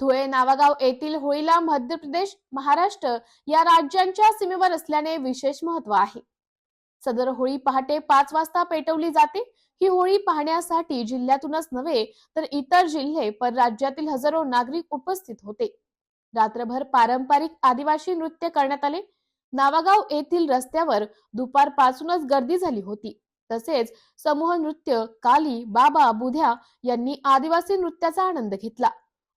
धुळे नावागाव येथील होळीला मध्य प्रदेश महाराष्ट्र या राज्यांच्या सीमेवर असल्याने विशेष महत्त्व आहे. सदर होळी पहाटे पाच वाजता पेटवली जाते. ही होळी पाहण्यासाठी जिल्ह्यातूनच नव्हे तर इतर जिल्हे परराज्यातील हजारो नागरिक उपस्थित होते. रात्रभर पारंपरिक आदिवासी नृत्य करण्यात आले. नावागाव येथील रस्त्यावर दुपारपासूनच गर्दी झाली होती. तसेच समूह नृत्य काली बाबा बुध्या यांनी आदिवासी नृत्याचा आनंद घेतला.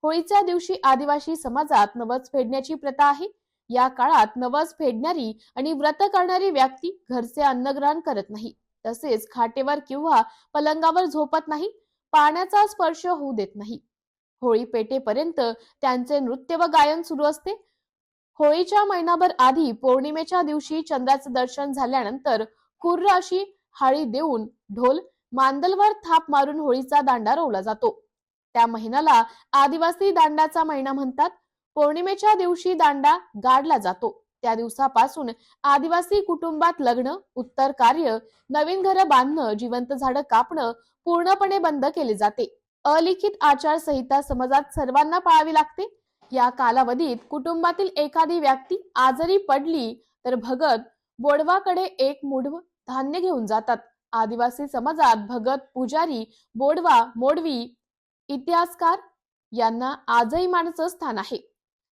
होळीच्या दिवशी आदिवासी समाजात नवस फेडण्याची प्रथा आहे. या काळात नवस फेडणारी आणि व्रत करणारी व्यक्ती घरचे अन्नग्रहण करत नाही. तसेच खाटेवर किंवा पलंगावर झोपत नाही. पाण्याचा स्पर्श होऊ देत नाही. होळी पेटेपर्यंत त्यांचे नृत्य व गायन सुरू असते. होळीच्या महिनाभर आधी पौर्णिमेच्या दिवशी चंद्राचं दर्शन झाल्यानंतर कुर्र अशी हाळी देऊन ढोल मांदलवर थाप मारून होळीचा दांडा रोवला जातो. त्या महिन्याला आदिवासी दांडाचा महिना म्हणतात. पौर्णिमेच्या दिवशी दांडा गाडला जातो. त्या दिवसापासून आदिवासी कुटुंबात लग्न उत्तर कार्य नवीन घरं बांधणं जिवंत झाडं कापणं पूर्णपणे बंद केले जाते. अलिखित आचारसंहिता समाजात सर्वांना पाळावी लागते. या कालावधीत कुटुंबातील एखादी व्यक्ती आजारी पडली तर भगत बोडवाकडे एक मुढव धान्य घेऊन जातात. आदिवासी समाजात भगत पुजारी बोडवा मोडवी इतिहासकार यांना आजही मानाचं स्थान आहे.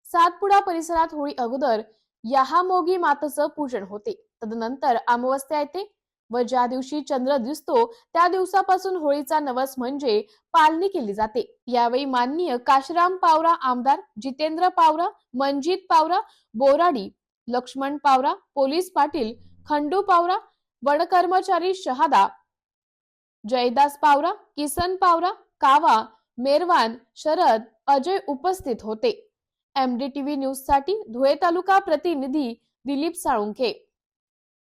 सातपुडा परिसरात होळी अगोदर यहामोगी मातेचं पूजन होते. तदनंतर अमावस्या येते व ज्या दिवशी चंद्र दिसतो त्या दिवसापासून होळीचा नवस म्हणजे पालनी केली जाते. यावेळी माननीय काशराम पावरा आमदार जितेंद्र पावरा मंजित पावरा बोराडी लक्ष्मण पावरा पोलीस पाटील खंडू पावरा वनकर्मचारी शहादा जयदास पावरा किसन पावरा कावा मेरवान शरद अजय उपस्थित होते. एमडीटीव्ही न्यूजसाठी धुळे तालुका प्रतिनिधी दिलीप साळुंखे.